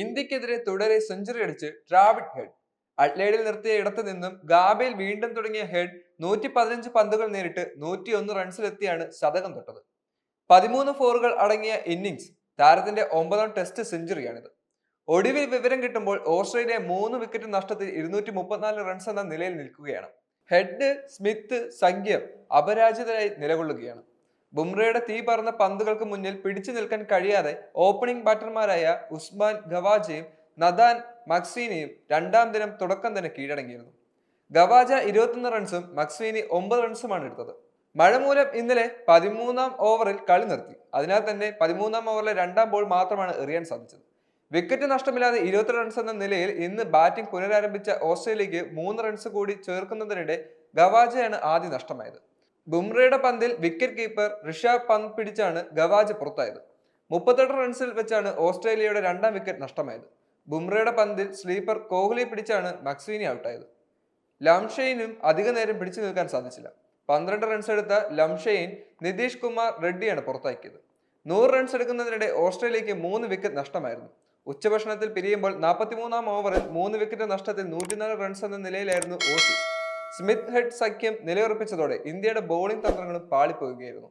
ഇന്ത്യക്കെതിരെ തുടരെ സെഞ്ചുറി അടിച്ച് ഡ്രാവിഡ് ഹെഡ് അഡ്ലേഡിൽ നിർത്തിയ ഇടത്തു നിന്നും ഗാബയിൽ വീണ്ടും തുടങ്ങിയ ഹെഡ് നൂറ്റി പതിനഞ്ച് പന്തുകൾ നേരിട്ട് നൂറ്റി ഒന്ന് റൺസിലെത്തിയാണ് ശതകം തൊട്ടത്. പതിമൂന്ന് ഫോറുകൾ അടങ്ങിയ ഇന്നിംഗ്സ് താരത്തിന്റെ ഒമ്പതാം ടെസ്റ്റ് സെഞ്ചുറിയാണിത് ഒടുവിൽ വിവരം കിട്ടുമ്പോൾ ഓസ്ട്രേലിയ മൂന്ന് വിക്കറ്റ് നഷ്ടത്തിൽ ഇരുന്നൂറ്റി മുപ്പത്തിനാല് റൺസ് എന്ന നിലയിൽ നിൽക്കുകയാണ്. Head Smith സംഖ്യം അപരാജിതരായി നിലകൊള്ളുകയാണ്. ബുംറയുടെ തീ പറന്ന പന്തുകൾക്ക് മുന്നിൽ പിടിച്ചു നിൽക്കാൻ കഴിയാതെ ഓപ്പണിംഗ് ബാറ്റർമാരായ ഉസ്മാൻ ഗവാജയും നദാൻ മക്സീനിയും രണ്ടാം ദിനം തുടക്കം തന്നെ കീഴടങ്ങിയിരുന്നു. ഗവാജ ഇരുപത്തൊന്ന് റൺസും മക്സീനി ഒമ്പത് റൺസുമാണ് എടുത്തത്. മഴ മൂലം ഇന്നലെ പതിമൂന്നാം ഓവറിൽ കളി നിർത്തി. അതിനാൽ തന്നെ പതിമൂന്നാം ഓവറിലെ രണ്ടാം ബോൾ മാത്രമാണ് എറിയാൻ സാധിച്ചത്. വിക്കറ്റ് നഷ്ടമില്ലാതെ ഇരുപത്തി റൺസ് എന്ന നിലയിൽ ഇന്ന് ബാറ്റിംഗ് പുനരാരംഭിച്ച ഓസ്ട്രേലിയക്ക് മൂന്ന് റൺസ് കൂടി ചേർക്കുന്നതിനിടെ ഗവാജയാണ് ആദ്യം നഷ്ടമായത്. ബുംറയുടെ പന്തിൽ വിക്കറ്റ് കീപ്പർ ഋഷഭ് പന്ത് പിടിച്ചാണ് ഗവാജ് പുറത്തായത്. മുപ്പത്തെട്ട് റൺസിൽ വെച്ചാണ് ഓസ്ട്രേലിയയുടെ രണ്ടാം വിക്കറ്റ് നഷ്ടമായത്. ബുംറയുടെ പന്തിൽ സ്ലീപ്പർ കോഹ്ലി പിടിച്ചാണ് മക്സീനി ഔട്ടായത് ലംഷെയിനും അധിക നേരം പിടിച്ചു നിൽക്കാൻ സാധിച്ചില്ല. പന്ത്രണ്ട് റൺസ് എടുത്ത ലംഷെയിൻ നിതീഷ് കുമാർ റെഡ്ഡിയാണ് പുറത്താക്കിയത്. നൂറ് റൺസ് എടുക്കുന്നതിനിടെ ഓസ്ട്രേലിയക്ക് മൂന്ന് വിക്കറ്റ് നഷ്ടമായിരുന്നു. ഉച്ചഭക്ഷണത്തിൽ പിരിയുമ്പോൾ നാൽപ്പത്തിമൂന്നാം ഓവറിൽ മൂന്ന് വിക്കറ്റ് നഷ്ടത്തിൽ നൂറ്റിനാല് റൺസ് എന്ന നിലയിലായിരുന്നു ഓസീസ് സ്മിത്ത് ഹെഡ് സഖ്യം നിലയുറപ്പിച്ചതോടെ ഇന്ത്യയുടെ ബോളിംഗ് തന്ത്രങ്ങളും പാളിപ്പോവുകയായിരുന്നു